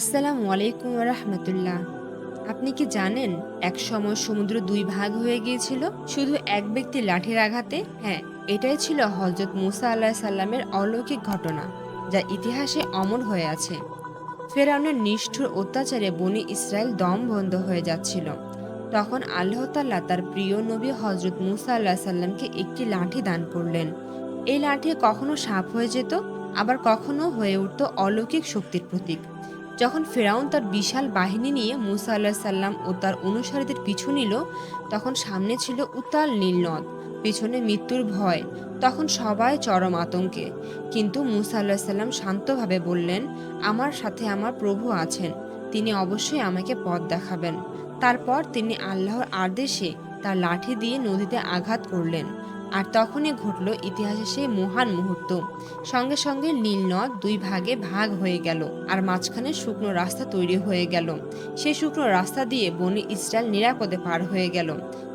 আসসালামু আলাইকুম রহমতুল্লাহ আপনি কি জানেন এক সময় সমুদ্র দুই ভাগ হয়ে গিয়েছিল? শুধু এক ব্যক্তির লাঠির আঘাতে? হ্যাঁ এটাই ছিল হজরত মুসা আল্লাহ সাল্লামের অলৌকিক ঘটনা, যা ইতিহাসে অমর হয়ে আছে। ফেরাউনের নিষ্ঠুর অত্যাচারে বনি ইসরায়েল দম বন্ধ হয়ে যাচ্ছিল। তখন আল্লাহ তাল্লাহ তার প্রিয় নবী হজরত মুসা আল্লাহ সাল্লামকে একটি লাঠি দান করলেন। এই লাঠি কখনো সাপ হয়ে যেত, আবার কখনো হয়ে উঠত অলৌকিক শক্তির প্রতীক। যখন ফেরাউন তার বিশাল বাহিনী নিয়ে মুসা আল্লাহ সাল্লাম ও তার অনুসারীদের পিছু নিল, তখন সামনে ছিল উতাল নীল নদ, পিছনে মৃত্যুর ভয়, তখন সবাই চরম আতঙ্কে। কিন্তু মুসা আল্লাহ সাল্লাম শান্তভাবে বললেন, আমার সাথে আমার প্রভু আছেন, তিনি অবশ্যই আমাকে পথ দেখাবেন। তারপর তিনি আল্লাহর আদেশে তার লাঠি দিয়ে নদীতে আঘাত করলেন। আর তখনই ঘটল ইতিহাসে সেই মহান মুহূর্ত। সঙ্গে সঙ্গে নীল নদ দুই ভাগে ভাগ হয়ে গেল আর মাঝখানে শুকনো রাস্তা তৈরি হয়ে গেল। সেই শুকনো রাস্তা দিয়ে বনি ইসরায়েল নিরাপদে পার হয়ে গেল।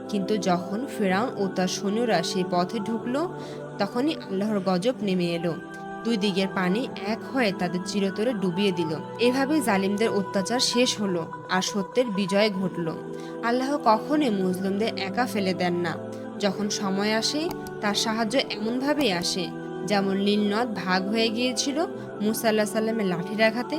কিন্তু যখন ফেরাউন ও তার সৈন্যরা সেই পথে ঢুকলো, তখনই আল্লাহর গজব নেমে এলো। দুই দিকের পানি এক হয়ে তাদের চিরতরে ডুবিয়ে দিল। এভাবে জালিমদের অত্যাচার শেষ হলো আর সত্যের বিজয় ঘটল। আল্লাহ কখনোই মুসলিমদের একা ফেলে দেন না। যখন সময় আসে, তার সাহায্য এমনভাবেই আসে, যেমন নীলনদ ভাগ হয়ে গিয়েছিল মুসা আল্লাহ সাল্লামের লাঠির আঘাতে।